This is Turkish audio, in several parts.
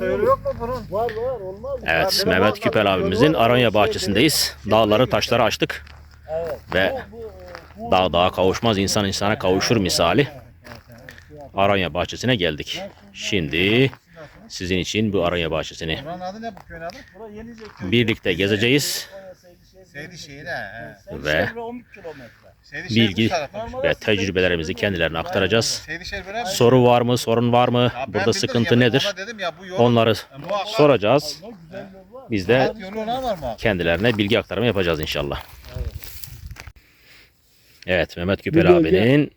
Sığır yok mu bunun? Var var olmaz? Evet Mehmet Küpel abimizin Aronya bahçesindeyiz. Dağları taşları açtık Evet. ve bu, dağ dağa kavuşmaz insan insana kavuşur misali. Aronya bahçesine geldik. Şimdi sizin için bu Aronya bahçesini birlikte gezeceğiz Seydişehir he. he. ve 12 kilometre. Seydişehir bilgi ve tecrübelerimizi kendilerine aktaracağız. Soru var mı, sorun var mı, burada sıkıntı nedir? Onları muhakkak soracağız. Biz de kendilerine bilgi aktarımı yapacağız inşallah. Evet Mehmet bölge- abinin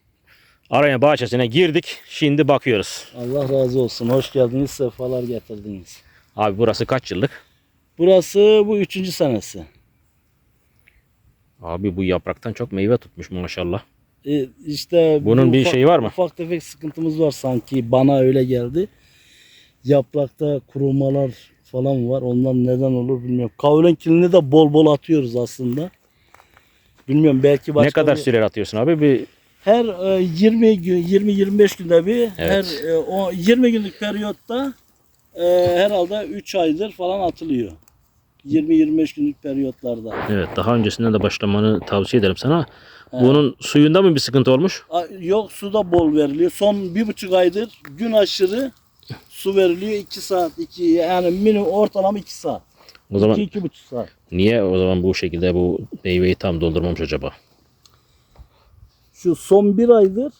Aronya bahçesine girdik. Şimdi bakıyoruz. Allah razı olsun. Hoş geldiniz. Sefalar getirdiniz. Abi burası kaç yıllık? Burası bu üçüncü senesi. Abi bu yapraktan çok meyve tutmuş maşallah. E, işte Bunun bir şeyi var mı? Ufak tefek sıkıntımız var sanki. Bana öyle geldi. Yaprakta kurumalar falan var. Ondan neden olur bilmiyorum. Kavlen kilini de bol bol atıyoruz aslında. Bilmiyorum belki başka ne kadar bir- süre atıyorsun abi? Bir her e, 20 gün 20 25 günde bir Evet. her e, o 20 günlük periyotta e, herhalde 3 aydır falan atılıyor. 20 25 günlük periyotlarda. evet daha öncesinden de başlamanı tavsiye ederim sana. Bunun suyunda mı bir sıkıntı olmuş? Yok su da bol veriliyor. Son bir buçuk aydır gün aşırı su veriliyor 2 saat 2 yani minimum ortalama 2 saat. O zaman 2 iki buçuk saat. niye o zaman bu şekilde bu meyveyi tam doldurmamış acaba? Şu son bir aydır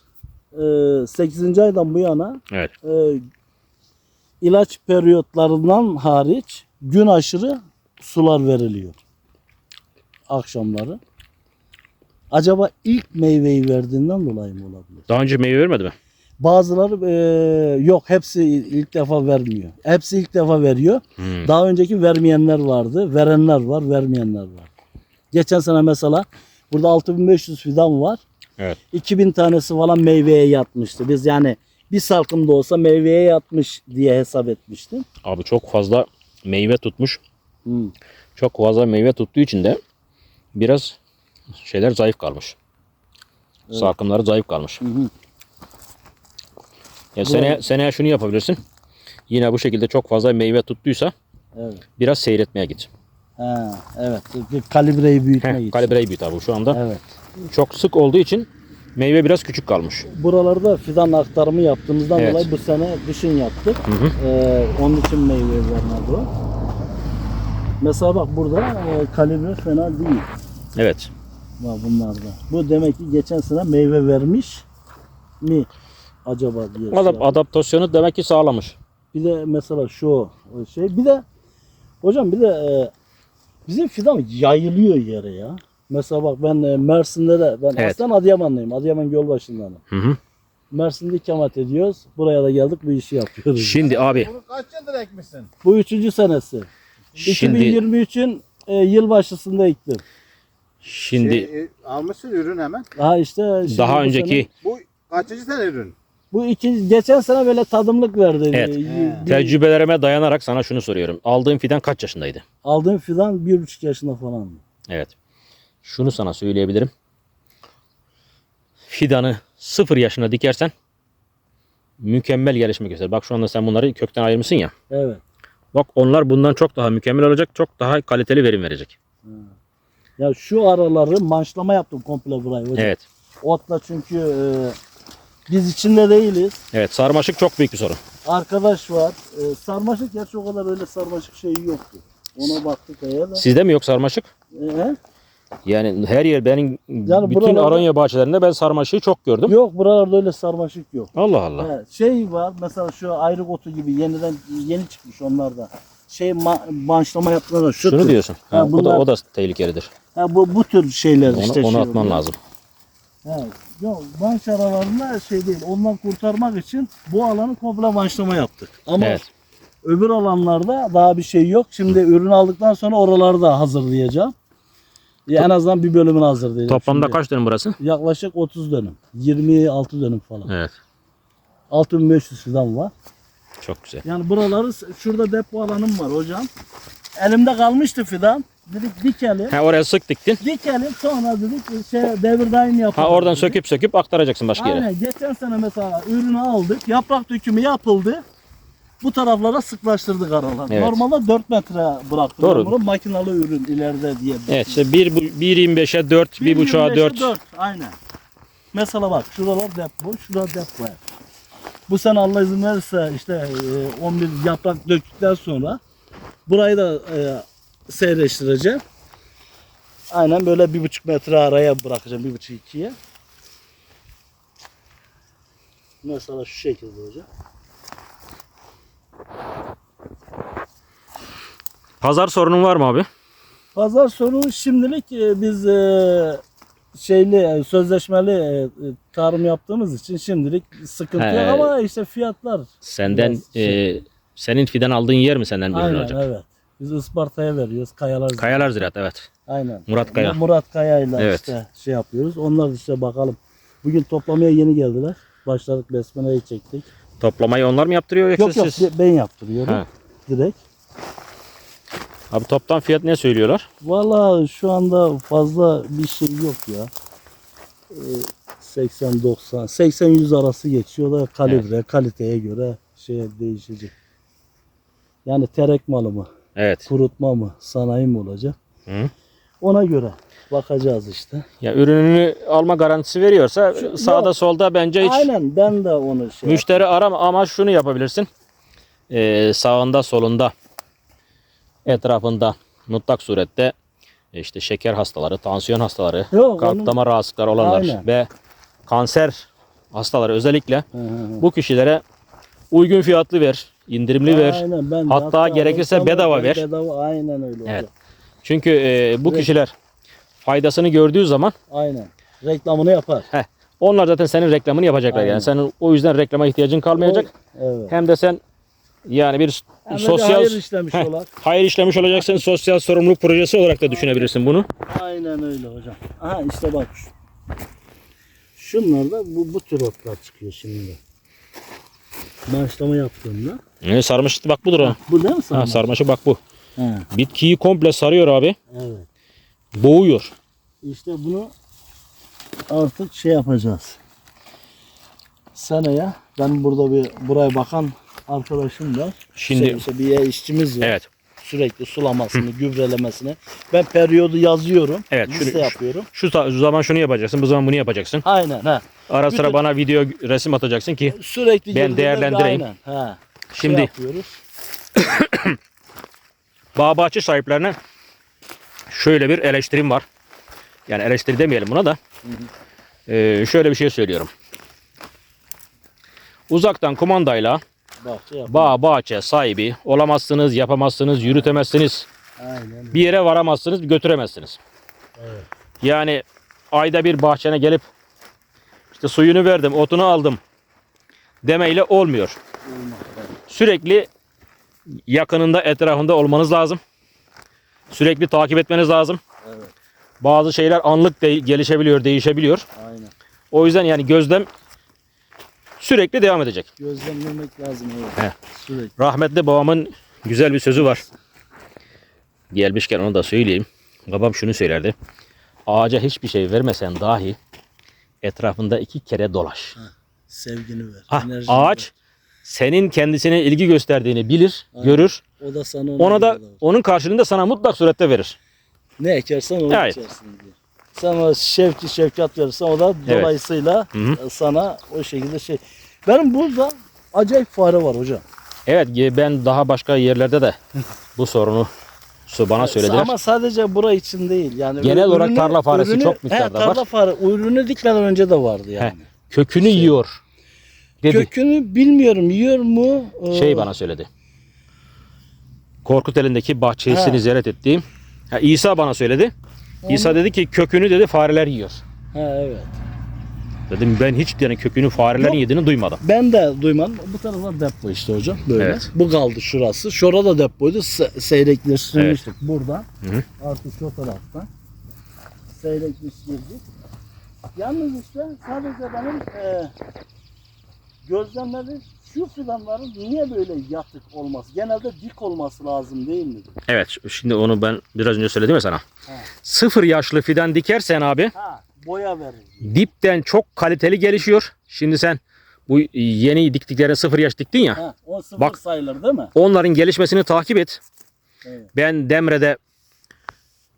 e, 8. aydan bu yana Evet. e, ilaç periyotlarından hariç gün aşırı sular veriliyor. Akşamları. Acaba ilk meyveyi verdiğinden dolayı mı olabilir? Daha önce meyve vermedi mi? Bazıları e, yok hepsi ilk defa vermiyor. Hepsi ilk defa veriyor. Hmm. Daha önceki vermeyenler vardı. Verenler var, vermeyenler var. Geçen sene mesela burada 6500 fidan var. Evet. 2000 tanesi falan meyveye yatmıştı. Biz yani bir salkım da olsa meyveye yatmış diye hesap etmiştim. Abi çok fazla meyve tutmuş. Hmm. Çok fazla meyve tuttuğu için de biraz şeyler zayıf kalmış. Salkımları zayıf kalmış. Hı hı. Ya seneye, seneye şunu yapabilirsin. Yine bu şekilde çok fazla meyve tuttuysa Evet. biraz seyretmeye git. Ha, evet. Bir kalibreyi büyütmek Heh, için. kalibreyi büyüt abi şu anda. Evet. Çok sık olduğu için meyve biraz küçük kalmış. Buralarda fidan aktarımı yaptığımızdan Evet. dolayı bu sene kışın yaptık. Hı hı. Ee, onun için meyve vermedi o. Mesela bak burada e, kalibre fena değil. Evet. Bak bunlarda. Bu demek ki geçen sene meyve vermiş mi acaba diye. şey Adap yaptım. adaptasyonu demek ki sağlamış. Bir de mesela şu şey. Bir de hocam bir de e, bizim fidan yayılıyor yere ya. Mesela bak ben e, Mersin'de de ben Evet. aslen Adıyamanlıyım. Adıyaman Gölbaşı'ndanım. Hı hı. Mersin'de ikamet ediyoruz. Buraya da geldik bu işi yapıyoruz. Şimdi abi Bunu kaç yıldır ekmişsin? Bu üçüncü senesi. Şimdi 2023'ün e, yılbaşısında ektim. şimdi Şey, e, almışsın ürün hemen. Daha işte şimdi daha bu önceki sene- Bu kaçıncı sene ürün? bu iki geçen sene böyle tadımlık verdi. Evet. E, bir- tecrübelerime dayanarak sana şunu soruyorum. Aldığın fidan kaç yaşındaydı? Aldığım fidan bir buçuk yaşında falan. Evet. Şunu sana söyleyebilirim. Fidanı sıfır yaşına dikersen mükemmel gelişme gösterir. Bak şu anda sen bunları kökten ayırmışsın ya. Evet. Bak onlar bundan çok daha mükemmel olacak. Çok daha kaliteli verim verecek. Ya şu araları manşlama yaptım komple burayı hocam. Evet. Otla çünkü e, biz içinde değiliz. Evet. Sarmaşık çok büyük bir sorun. Arkadaş var. E, sarmaşık gerçi o kadar öyle sarmaşık şeyi yoktu. Ona baktık eğer de. Sizde mi yok sarmaşık? E, he? Yani her yer benim bütün buralarda- Aronya bahçelerinde ben sarmaşığı çok gördüm. Yok buralarda öyle sarmaşık yok. Allah Allah. He, şey var mesela şu ayrık otu gibi yeniden yeni çıkmış onlar da. Şey ma- manşlama yaptılar. Şu Şunu tür. diyorsun. Ha, Ha, o da bunlar- o da tehlikelidir. Ha, bu, bu tür şeyler Onu, işte. onu şey atman oluyor. lazım. He, yok manş aralarında şey değil. Ondan kurtarmak için bu alanı komple manşlama yaptık. Ama Evet. öbür alanlarda daha bir şey yok. Şimdi ürün aldıktan sonra oraları da hazırlayacağım. Ya en azından bir bölümünü hazırlayacağım. Toplamda Şimdi kaç dönüm burası? Yaklaşık 30 dönüm. 26 dönüm falan. Evet. 6500 fidan var. Çok güzel. Yani buraları şurada depo alanım var hocam. Elimde kalmıştı fidan. Dedik dikelim. Ha oraya sık diktin. Dikelim sonra dedik şey devir daim yapalım. Ha oradan dedik. söküp söküp aktaracaksın başka yere. Aynen geçen sene mesela ürünü aldık. Yaprak dökümü yapıldı. Bu taraflara sıklaştırdık aralar. Evet. Normalde 4 metre bıraktım. Doğru. Bunu makinalı ürün ileride diye. Evet işte 1.25'e 4, 1.5'a 4. 4. Aynen. Mesela bak şuralar depo, şurada depo. Bu sene Allah izin verirse işte e, 11 yaprak döktükten sonra burayı da e, seyreştireceğim. Aynen böyle bir buçuk metre araya bırakacağım. Bir buçuk ikiye. Mesela şu şekilde hocam. Pazar sorunun var mı abi? Pazar sonu şimdilik e, biz e, şeyli e, sözleşmeli e, e, tarım yaptığımız için şimdilik sıkıntı He. yok ama işte fiyatlar Senden Biraz şey. e, senin fidan aldığın yer mi senden bir ürün aynen alacak? evet. Biz Isparta'ya veriyoruz kayalar. Kayalar Ziraat evet. Aynen. Murat Kaya. Murat Kaya'yla Evet. işte şey yapıyoruz. Onlar da işte bakalım. Bugün toplamaya yeni geldiler. Başladık besmeneyi çektik. Toplamayı onlar mı yaptırıyor yoksa Yok yok siz? ben yaptırıyorum Ha. direkt. Abi toptan fiyat ne söylüyorlar? Valla şu anda fazla bir şey yok ya. Ee, 80-90, 80-100 arası geçiyor da kalibre, kaliteye göre şey değişecek. Yani terek malı mı, Evet. kurutma mı, sanayi mi olacak? Hı. Ona göre bakacağız işte. Ya ürününü alma garantisi veriyorsa Şu- sağda yok. solda bence hiç Aynen ben de onu şey müşteri arama ama şunu yapabilirsin. Ee, sağında solunda etrafında mutlak surette e, işte şeker hastaları, tansiyon hastaları, Yok, kalp damar rahatsızlıkları olanlar Aynen. ve kanser hastaları özellikle Hı hı bu kişilere uygun fiyatlı ver, indirimli ver. Aynen, ben de Hatta gerekirse bedava ver. Bedava aynen öyle Evet. Çünkü e, bu Evet. kişiler faydasını gördüğü zaman Aynen. Reklamını yapar. heh, onlar zaten senin reklamını yapacaklar. Aynen. Yani senin o yüzden reklama ihtiyacın kalmayacak. Evet. Hem de sen yani bir Hem de sosyal hayır işlemiş Heh, hayır işlemiş olacaksın. Sosyal sorumluluk projesi olarak da düşünebilirsin bunu. Aynen öyle hocam. Aha işte bak. Şunlarda bu, bu tür otlar çıkıyor şimdi. Başlama yaptığımda. Ne sarmış bak budur o. Bu değil mi Ha, sana? sarmaşı bak bu. He, Bitkiyi komple sarıyor abi. evet. Boğuyor. İşte bunu artık şey yapacağız. Seneye ben burada bir buraya bakan arkadaşım var. Şimdi- Şey, işte bir işçimiz var. Evet. Sürekli sulamasını, gübrelemesini. Ben periyodu yazıyorum. Evet, Liste şunu- yapıyorum. Şu ta- zaman şunu yapacaksın. Bu zaman bunu yapacaksın. Aynen ha. Ara sıra Bütün- bana video resim atacaksın ki Sürekli Ben değerlendireyim. Aynen. Ha. Şimdi- şey yapıyoruz. bağ bahçe sahiplerine şöyle bir eleştirim var. Yani eleştiri demeyelim buna da. Ee, şöyle bir şey söylüyorum. Uzaktan kumandayla Bahçe bağ bahçe sahibi olamazsınız, yapamazsınız, yürütemezsiniz. Aynen. Bir yere varamazsınız, götüremezsiniz. Evet. Yani ayda bir bahçene gelip işte suyunu verdim, otunu aldım demeyle olmuyor. Sürekli yakınında, etrafında olmanız lazım. Sürekli takip etmeniz lazım. Evet. Bazı şeyler anlık de gelişebiliyor, değişebiliyor. Aynen. O yüzden yani gözlem sürekli devam edecek. Gözlemlemek lazım. Evet. He. Sürekli. Rahmetli babamın güzel bir sözü var. Gelmişken onu da söyleyeyim. Babam şunu söylerdi. Ağaca hiçbir şey vermesen dahi etrafında iki kere dolaş. Sevgini ver. Ha, ağaç senin kendisine ilgi gösterdiğini bilir, Aynen. görür. O da sana onu Ona da veriyor. onun karşılığında sana mutlak surette verir. ne ekersen onu Evet. içersin diyor. Sen o şevki şefkat verirsen o da Evet. dolayısıyla Hı hı. e, sana o şekilde şey. Benim burada acayip fare var hocam. Evet ben daha başka yerlerde de bu sorunu su bana söylediler. Ama sadece bura için değil. Yani Genel olarak ürünü- tarla faresi ürünü- çok miktarda he, tarla var. fare ürünü dikmeden önce de vardı yani. He, kökünü yiyor. Dedi. Kökünü bilmiyorum yiyor mu? Ee, Şey bana söyledi. Korkut elindeki bahçesini Ha. ziyaret ettiğim. Ha, İsa bana söyledi. İsa dedi ki kökünü dedi fareler yiyor. He, evet. Dedim ben hiç yani kökünü farelerin Yok. yediğini duymadım. Ben de duymadım. Bu taraflar depo işte hocam. Böyle. Evet. Bu kaldı şurası. Şurada da depoydu. Se- seyrekleştirmiştik buradan. Hı hı. Artık şu taraftan. Seyrekleştirdik. Yalnız işte sadece benim e, gözlemlerim şu fidanların niye böyle yatık olması? Genelde dik olması lazım değil mi? Evet şimdi onu ben biraz önce söyledim ya sana. Ha. Sıfır yaşlı fidan dikersen abi Ha, boya verir. dipten çok kaliteli gelişiyor. Şimdi sen Bu yeni diktiklerine sıfır yaş diktin ya. Ha, o sıfır Bak. sayılır değil mi? Onların gelişmesini takip et. Evet. Ben Demre'de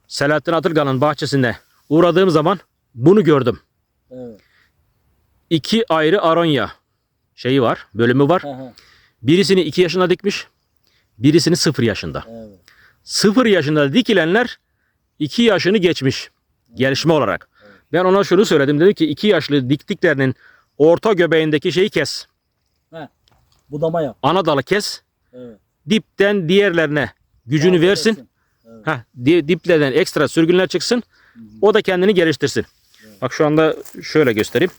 Selahattin Atılgan'ın bahçesinde uğradığım zaman bunu gördüm. Evet. İki ayrı aronya şeyi var, bölümü var. Birisini 2 yaşında dikmiş, birisini 0 yaşında. evet. 0 yaşında dikilenler 2 yaşını geçmiş gelişme olarak. Ben ona şunu söyledim. Dedim ki 2 yaşlı diktiklerinin orta göbeğindeki şeyi kes. Budama yap. Ana dalı kes. Evet. Dipten diğerlerine gücünü Devam versin. edersin. Evet. Heh, di- diplerden ekstra sürgünler çıksın. O da kendini geliştirsin. Bak şu anda şöyle göstereyim.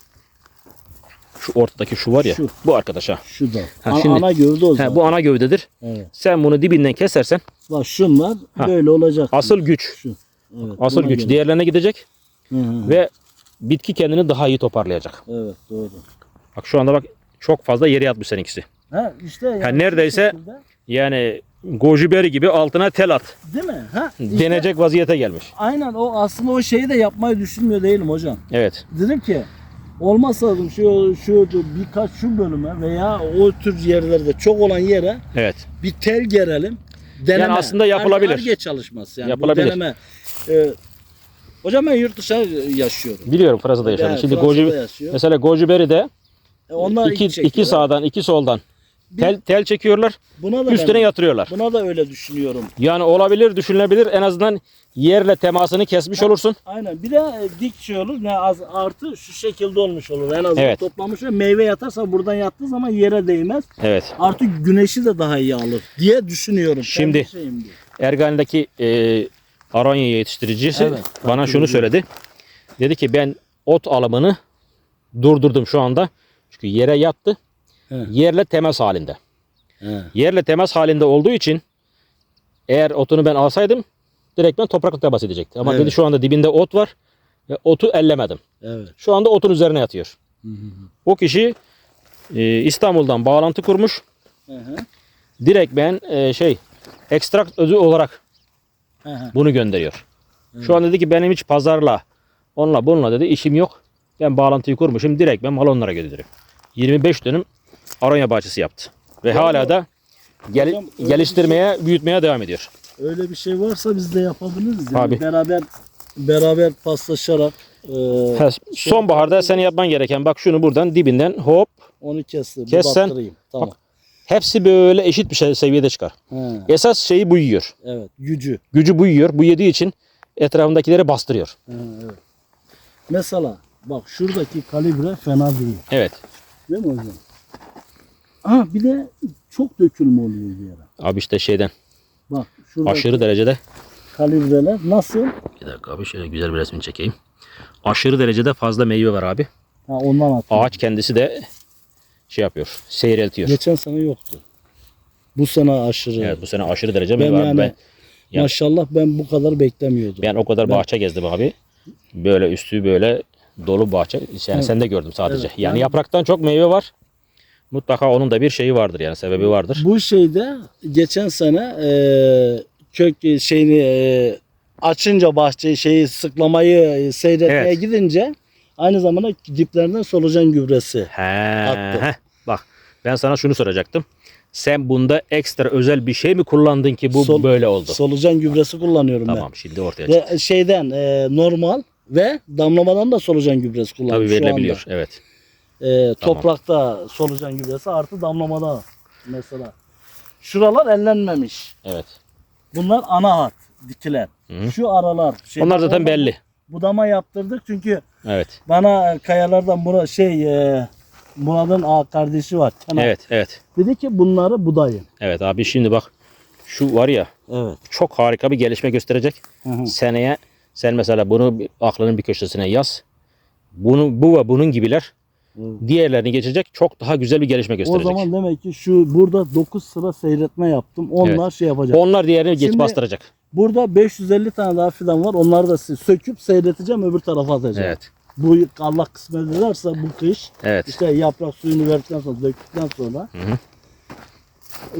Şu ortadaki şu var ya. Şu. Bu arkadaşa. Şu da. Ha, Ana, şimdi- ana gövde o zaman. He, bu ana gövdedir. Evet. Sen bunu dibinden kesersen Bak şunlar Ha. böyle olacak. asıl güç. Şu. Evet, Asıl güç göre. diğerlerine gidecek Hı hı. ve bitki kendini daha iyi toparlayacak. Evet doğru. Bak şu anda bak çok fazla yere yatmış seninkisi. Ha işte yani Ha, şu neredeyse- Yani goji beri gibi altına tel at. değil mi? Ha işte Denecek vaziyete gelmiş. Aynen o aslında o şeyi de yapmayı düşünmüyor değilim hocam. Evet. Dedim ki olmazsa dedim şu şu birkaç şu bölüme veya o tür yerlerde çok olan yere Evet. bir tel gerelim. Deneme. Yani aslında yapılabilir. Ar-Ge çalışması yani. Yapılabilir. Bu deneme. Ee, hocam ben yurt dışında yaşıyorum. Biliyorum Fransa'da yaşadım. Yani Şimdi Fransa'da goji yaşıyor. mesela goji beri de E, onlar iki, iki sağdan iki soldan Bir- tel, tel çekiyorlar. Buna da Üstüne ben, yatırıyorlar. buna da öyle düşünüyorum. Yani olabilir, düşünülebilir. En azından yerle temasını kesmiş olursun. Aynen. Bir de e, dik şey olur. Ne az artı şu şekilde olmuş olur. En azından Evet. toplamış ve meyve yatarsa buradan yattığı zaman yere değmez. Evet. Artı güneşi de daha iyi alır diye düşünüyorum. Şimdi-. Ergani'deki e, Aronya yetiştiricisi Evet, bana şunu ediyorum. söyledi. Dedi ki ben ot alımını durdurdum şu anda. Çünkü yere yattı. He. Yerle temas halinde. He. Yerle temas halinde olduğu için eğer otunu ben alsaydım direkt ben toprakla temas edecekti. Ama Evet. dedi şu anda dibinde ot var ve otu ellemedim. Evet. Şu anda otun üzerine yatıyor. Hı hı. O kişi e, İstanbul'dan bağlantı kurmuş. Hı hı. Direkt ben e, şey ekstrakt özü olarak Hı hı. bunu gönderiyor. Şu an dedi ki benim hiç pazarla onunla bununla dedi işim yok. Ben bağlantıyı kurmuşum. Direkt ben mal onlara gönderiyorum. 25 dönüm aronya bahçesi yaptı. Ve Vallahi- hala da gel- Hocam geliştirmeye, büyütmeye devam ediyor. Öyle bir şey varsa biz de yapabiliriz. Yani. Abi. Beraber beraber paslaşarak e, Ha, sonbaharda senin yapman gereken bak şunu buradan dibinden hop onu kes. bir Kessen- battırayım. Tamam. hepsi böyle eşit bir şey, seviyede çıkar. Ha, Esas şeyi bu yiyor. evet. Gücü. Gücü bu yiyor. Bu yediği için etrafındakileri bastırıyor. Ha, evet. Mesela bak şuradaki kalibre fena değil. Evet. Değil mi hocam? Ha bir de çok dökülme oluyor bir yere. Abi işte şeyden Bak şuradaki aşırı derecede kalibreler nasıl? bir dakika abi şöyle güzel bir resmini çekeyim. Aşırı derecede fazla meyve var abi. Ha ondan atıyor. Ağaç kendisi de şey yapıyor. Seyreltiyor. Geçen sene yoktu. Bu sene aşırı. Evet bu sene aşırı derece meyve abi. yani Ben, maşallah ben bu kadar beklemiyordum. ben o kadar Ben- bahçe gezdim abi. Böyle üstü böyle dolu bahçe. Yani Evet. sen de gördüm sadece. Evet, Yani ben- yapraktan çok meyve var. Mutlaka onun da bir şeyi vardır yani sebebi vardır. Bu şeyde geçen sene e, kök şeyini e, açınca bahçeyi şeyi sıklamayı e, seyretmeye Evet. gidince aynı zamanda diplerinden solucan gübresi. He, Attı. heh, bak ben sana şunu soracaktım. Sen bunda ekstra özel bir şey mi kullandın ki bu Sol- böyle oldu? Solucan gübresi kullanıyorum Tamam şimdi ortaya çıktı. Ve şeyden e, normal ve damlamadan da solucan gübresi kullanıyorum. Tabii şu verilebiliyor. Evet. E, toprakta solucan gübresi artı damlamada mesela. Şuralar ellenmemiş. Evet. Bunlar ana hat dikilen. Hı. Şu aralar. şey- Onlar zaten Orada belli. Budama yaptırdık çünkü Evet. bana kayalardan Murat şey e, Murat'ın ağa kardeşi var. Kenan. Evet, evet. Dedi ki bunları budayın. Evet abi şimdi bak şu var ya Evet. çok harika bir gelişme gösterecek. Hı hı. Seneye sen mesela bunu aklının bir köşesine yaz. Bunu bu ve bunun gibiler Evet. diğerlerini geçecek çok daha güzel bir gelişme O gösterecek. zaman demek ki şu burada 9 sıra seyretme yaptım. Onlar şey yapacak. Onlar diğerini geç Şimdi- bastıracak. Burada 550 tane daha fidan var. Onları da sö- söküp seyreteceğim öbür tarafa atacağım. Evet. Bu Allah kısmet ederse bu kış Evet. işte yaprak suyunu verdikten sonra döktükten sonra Hı hı.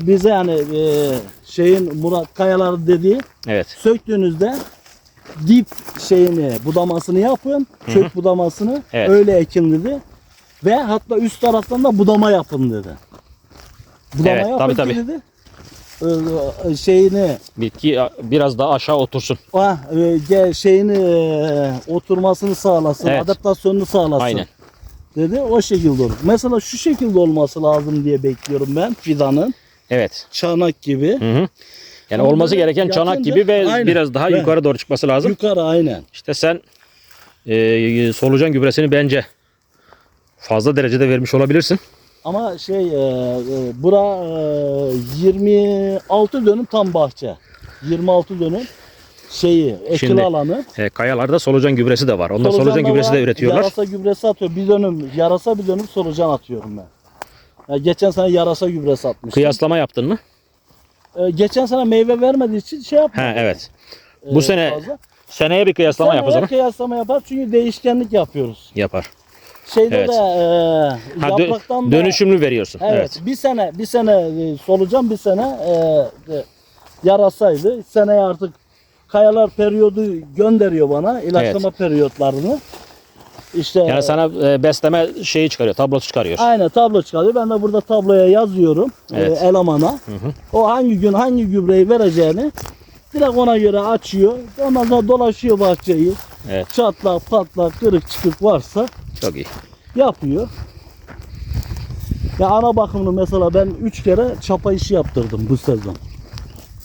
bize yani e, şeyin Murat Kayalar dediği Evet. söktüğünüzde dip şeyini budamasını yapın. Kök budamasını Evet. öyle ekin dedi. Ve hatta üst taraftan da budama yapın dedi. Budama Evet, yapın tabii, ki tabii. dedi. Ee, şeyini Bitki biraz daha aşağı otursun. ah, e, ge- şeyini e, oturmasını sağlasın, Evet. adaptasyonunu sağlasın. Aynen. Dedi o şekilde olur. Mesela şu şekilde olması lazım diye bekliyorum ben fidanın. Evet. Çanak gibi. Hı hı. Yani Ama olması böyle gereken çanak gibi ve Aynen. biraz daha Evet. yukarı doğru çıkması lazım. Yukarı aynen. İşte sen e, solucan gübresini bence fazla derecede vermiş olabilirsin. Ama şey e, e, bura e, 26 dönüm tam bahçe. 26 dönüm şeyi ekili Şimdi, alanı. E, kayalarda solucan gübresi de var. Onlar solucan, gübresi de üretiyorlar. Yarasa gübresi atıyor. Bir dönüm yarasa bir dönüm solucan atıyorum ben. Ya geçen sene yarasa gübresi atmıştım. Kıyaslama yaptın mı? E, geçen sene meyve vermediği için şey yapmadım. Ha evet. e, Bu sene fazla. Seneye bir kıyaslama yap o Seneye kıyaslama yapar çünkü değişkenlik yapıyoruz. Yapar. Şeyde Evet. de e, Ha, dö- yapraktan da dönüşümlü veriyorsun. Evet, Evet. bir sene bir sene e, solucan bir sene e, e, yarasaydı. Seneye artık kayalar periyodu gönderiyor bana ilaçlama periyotlarını. İşte Yani sana e, besleme şeyi çıkarıyor, tablosu çıkarıyor. Aynen tablo çıkarıyor. Ben de burada tabloya yazıyorum Evet. e, elemana. Hı hı. O hangi gün hangi gübreyi vereceğini direkt ona göre açıyor. Ondan sonra dolaşıyor bahçeyi. Evet. Çatlak, patlak, kırık çıkık varsa Çok iyi. yapıyor. Ya ana bakımını mesela ben 3 kere çapa işi yaptırdım bu sezon.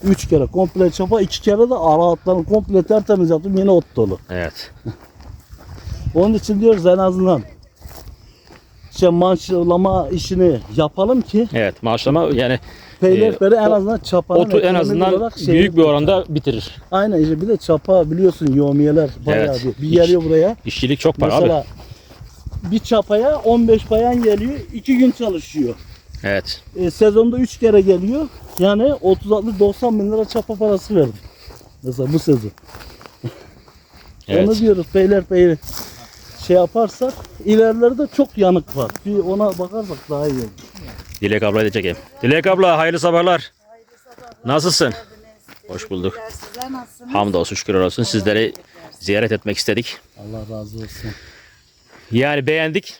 3 kere komple çapa, 2 kere de ara hatlarını komple tertemiz yaptım yine ot dolu. Evet. Onun için diyoruz en azından şey manşlama işini yapalım ki Evet. Maaşlama yani peylerperi en o- azından çapanın otu en ekonomik azından olarak şeyini büyük bir oranda bitirir. Aynen işte bir de çapa biliyorsun yomiyeler bayağı Evet. bir, bir geliyor buraya. İşçilik çok para abi. Mesela bir çapaya 15 bayan geliyor 2 gün çalışıyor. Evet. E, sezonda 3 kere geliyor. Yani 30-60-90 bin lira çapa parası verdim. Mesela bu sezon. Onu Evet. diyoruz peyler şey yaparsak ilerilerde çok yanık var. Bir ona bakarsak daha iyi olur. Dilek ablayı da çekeyim. Dilek abla hayırlı sabahlar. Nasılsın? Hoş bulduk. Sizler nasılsınız? Hamdolsun şükür olsun. Sizleri ziyaret etmek istedik. Allah razı olsun. Yani beğendik.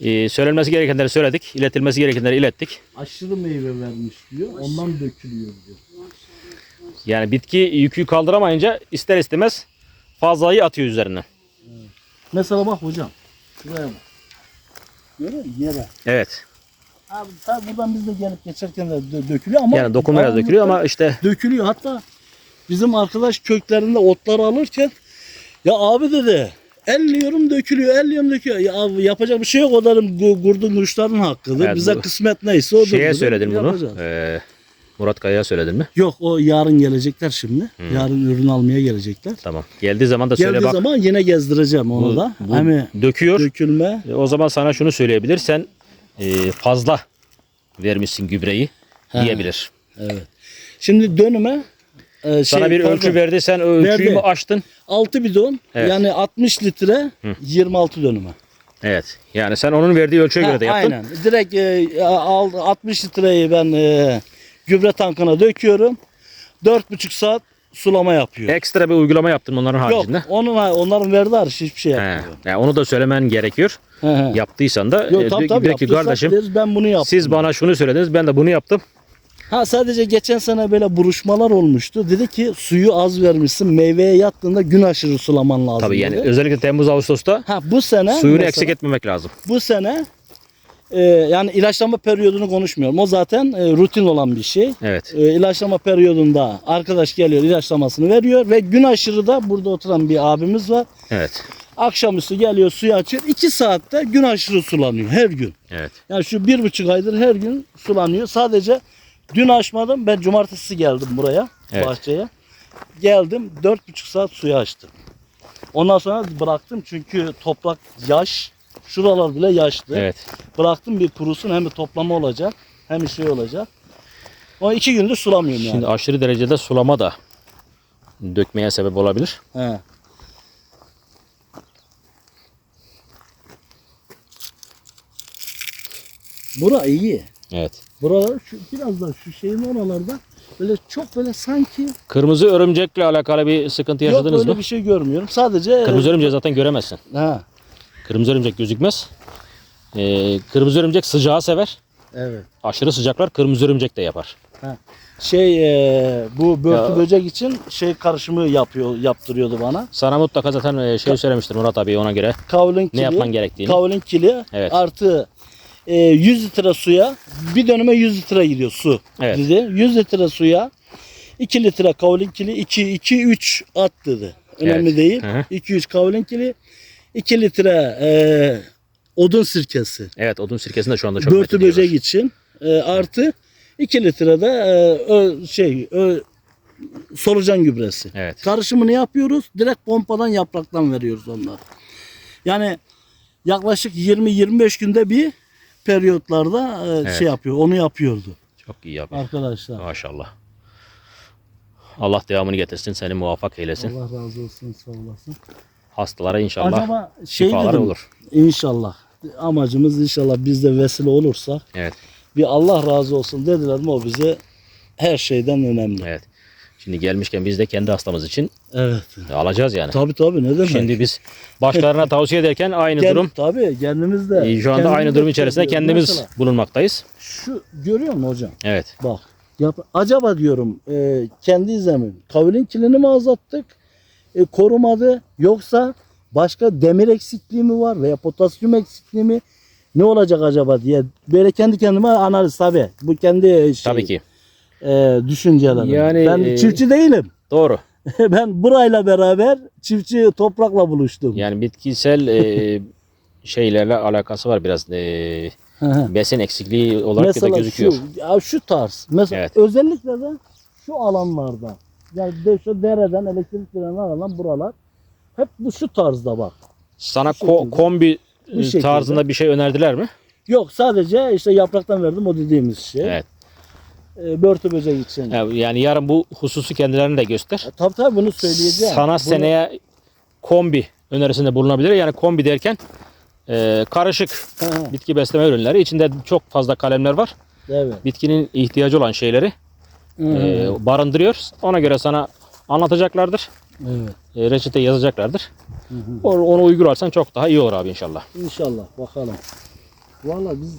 Ee, söylenmesi gerekenleri söyledik. iletilmesi gerekenleri ilettik. Aşırı meyve vermiş diyor. Ondan dökülüyor diyor. Yani bitki yükü kaldıramayınca ister istemez fazlayı atıyor üzerine. Mesela bak hocam. Şuraya bak. Görüyor musun? Yere. Evet. Abi tabi buradan biz de gelip geçerken de dö- dökülüyor ama Yani devamlı dökülüyor ama işte dökülüyor. Hatta bizim arkadaş köklerinde otları alırken ya abi dedi elliyorum dökülüyor, elliyorum dökülüyor. Ya abi yapacak bir şey yok o dedim gu- kurdun kuşların hakkıdır. Evet, Bize bu- kısmet neyse odur. şeye dedim. söyledin bunu. Ee, Murat Kaya'ya söyledin mi? Yok o yarın gelecekler şimdi. Yarın ürün almaya gelecekler. Tamam. Geldiği zaman da söyle Geldiği bak. zaman yine gezdireceğim onu bu, da. bu Hani döküyor. dökülme. E, O zaman sana şunu söyleyebilir. Sen e, fazla vermişsin gübreyi He. diyebilir. Evet. Şimdi dönüme e, Sana şey, bir pardon, ölçü verdi. Sen o ölçüyü Verdi. mü aştın? 6 bidon Evet. yani 60 litre 26 dönüme. Evet. Yani sen onun verdiği ölçüye Ha, göre de yaptın. Aynen. Direkt e, al, 60 litreyi ben e, gübre tankına döküyorum. 4,5 saat sulama yapıyor. Ekstra bir uygulama yaptın onların Yok haricinde. onun, onların verdiği hariç hiçbir şey He. yapmıyor. Yani onu da söylemen gerekiyor. He, he. Yaptıysan da Yok de ki yaptıysak kardeşim deriz, ben bunu yaptım. siz bana şunu söylediniz ben de bunu yaptım. Ha sadece geçen sene böyle buruşmalar olmuştu. Dedi ki suyu az vermişsin. Meyveye yattığında gün aşırı sulaman lazım. Tabii yani dedi. özellikle Temmuz Ağustos'ta Ha bu sene suyunu mesela- eksik etmemek lazım. Bu sene e, yani ilaçlama periyodunu konuşmuyorum. O zaten e, rutin olan bir şey. Evet. E, ilaçlama periyodunda arkadaş geliyor ilaçlamasını veriyor ve gün aşırı da burada oturan bir abimiz var. Evet. Akşamüstü geliyor suyu açıyor. 2 saatte gün aşırı sulanıyor her gün. Evet. Yani şu bir buçuk aydır her gün sulanıyor. Sadece dün açmadım. Ben cumartesi geldim buraya Evet. bahçeye. Geldim dört buçuk saat suyu açtım. Ondan sonra bıraktım çünkü toprak yaş. Şuralar bile yaşlı. Evet. Bıraktım bir kurusun hem bir toplama olacak hem bir şey olacak. O iki gündür sulamıyorum yani. Şimdi aşırı derecede sulama da dökmeye sebep olabilir. He. Bura iyi. Evet. Buralar şu, biraz da şu şeyin oralarda böyle çok böyle sanki Kırmızı örümcekle alakalı bir sıkıntı yok yaşadınız öyle mı? bir şey görmüyorum. Sadece Kırmızı örümceği zaten göremezsin. ha. Kırmızı örümcek gözükmez. Ee, kırmızı örümcek sıcağı sever. Evet. Aşırı sıcaklar kırmızı örümcek de yapar. Şey e, bu börtü Ya- böcek için şey karışımı yapıyor yaptırıyordu bana. Sana mutlaka zaten e, şey söylemiştir Murat abi ona göre Kavlin kili. ne yapman gerektiğini. Kavlin kili Evet. artı e, 100 litre suya bir dönüme 100 litre gidiyor su. Evet. Dedi. 100 litre suya 2 litre kavlin kili 2 2 3 at dedi. Önemli Evet. değil. Hı hı. 2 3 kavlin kili 2 litre e, odun sirkesi. Evet odun sirkesini de şu anda çok Börtü böcek için e, artı 2 litre de e, ö, şey ö, solucan gübresi. Evet. Karışımını yapıyoruz. Direkt pompadan yapraktan veriyoruz onları. Yani yaklaşık 20-25 günde bir periyotlarda e, Evet. şey yapıyor. Onu yapıyordu Çok iyi abi. arkadaşlar. Maşallah. Allah devamını getirsin, seni muvaffak eylesin. Allah razı olsun sağ olasın. Hastalara inşallah Acaba şey şifalar dedim, olur. İnşallah. Amacımız inşallah biz de vesile olursa Evet, bir Allah razı olsun dediler mi o bize her şeyden önemli. evet. Şimdi gelmişken biz de kendi hastamız için Evet. alacağız yani. Tabii tabii ne demek. Şimdi biz başkalarına tavsiye ederken aynı Kend- durum. Tabii kendimiz de. e, Şu anda aynı durum içerisinde kendimiz Mesela bulunmaktayız. şu görüyor musun hocam? Evet. Bak. Yap, acaba diyorum e, kendi izlemin kavlin kilini mi azalttık? E, korumadı yoksa başka demir eksikliği mi var veya potasyum eksikliği mi? Ne olacak acaba diye böyle kendi kendime analiz tabii. Bu kendi şey, Tabii ki. e, düşüncelerim. Yani, ben e, çiftçi değilim. Doğru. ben burayla beraber çiftçi toprakla buluştum. Yani bitkisel e, şeylerle alakası var biraz. E, besin eksikliği olarak da gözüküyor. Şu, ya şu tarz. Mesela Evet. özellikle de şu alanlarda. Yani de şu dereden elektrik veren alan buralar. Hep bu şu tarzda bak. Sana Bu ko- şekilde. kombi Bu şekilde. tarzında bir şey önerdiler mi? Yok sadece işte yapraktan verdim o dediğimiz şey. Evet. E, börtü böcek için. Ya- Yani yarın bu hususu kendilerine de göster. E, tabii tabii bunu söyleyeceğim. Sana Bunu- seneye kombi önerisinde bulunabilir. Yani kombi derken e, karışık Hı hı, bitki besleme ürünleri. içinde çok fazla kalemler var. evet. Bitkinin ihtiyacı olan şeyleri Hı, e, barındırıyor. Ona göre sana anlatacaklardır. evet. E, reçete yazacaklardır. Hı hı. O- Onu uygularsan çok daha iyi olur abi inşallah. İnşallah bakalım. Vallahi biz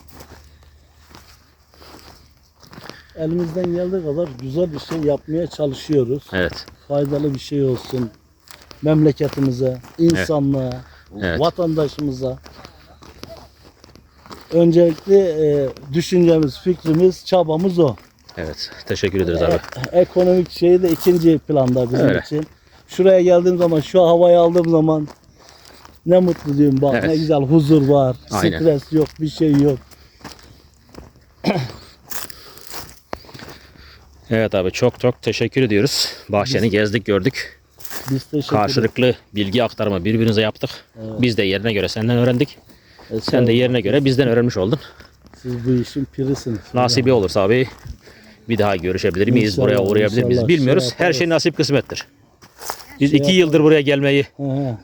elimizden geldiği kadar güzel bir şey yapmaya çalışıyoruz. Evet. faydalı bir şey olsun. Memleketimize, insanlığa, Evet. vatandaşımıza. Öncelikle e, düşüncemiz, fikrimiz, çabamız o. Evet. Teşekkür ederiz abi. E, ekonomik şey de ikinci planda bizim Öyle. için. Şuraya geldiğim zaman, şu havayı aldığım zaman ne mutlu diyorum bak Evet. ne güzel huzur var, Aynen. stres yok, bir şey yok. Evet abi çok çok teşekkür ediyoruz. Bahçeni gezdik gördük. Biz teşekkür ederiz. Karşılıklı bilgi aktarımı birbirimize yaptık. Biz de yerine göre senden öğrendik. E, Sen de yerine göre bizden öğrenmiş oldun. Siz bu işin pirisiniz. Nasibi olursa abi bir daha görüşebilir miyiz? İnşallah, buraya uğrayabilir miyiz? Bilmiyoruz. Şey Her şey nasip kısmettir. Biz Şey iki yıldır buraya gelmeyi,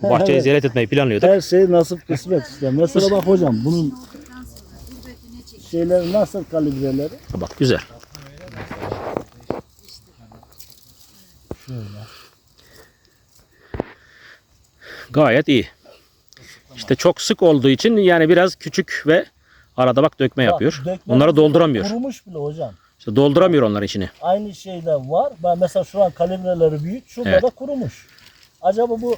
bahçeyi Evet. ziyaret etmeyi planlıyorduk. Her şey nasip kısmet işte. Mesela bak hocam bunun şeyleri nasıl kalibreleri? Bak güzel. Gayet iyi. İşte çok sık olduğu için yani biraz küçük ve arada bak dökme yapıyor. Bak, dökme Onları dolduramıyor. Kurumuş bile hocam. İşte dolduramıyor onlar içini. Aynı şeyde var. Ben mesela şu an kalibreleri büyük. Şurada Evet. da kurumuş. Acaba bu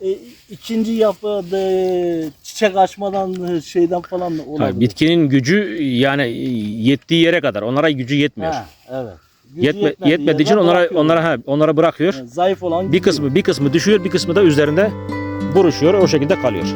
e, ikinci yapıda çiçek açmadan e, şeyden falan mı olabilir? Tabii bitkinin gücü yani yettiği yere kadar. Onlara gücü yetmiyor. Ha, evet. Gücü Yetme, yetmediği için onlara bırakıyor. onlara ha, onlara bırakıyor. Yani zayıf olan Bir gidiyor. kısmı bir kısmı düşüyor, bir kısmı da üzerinde buruşuyor. O şekilde kalıyor.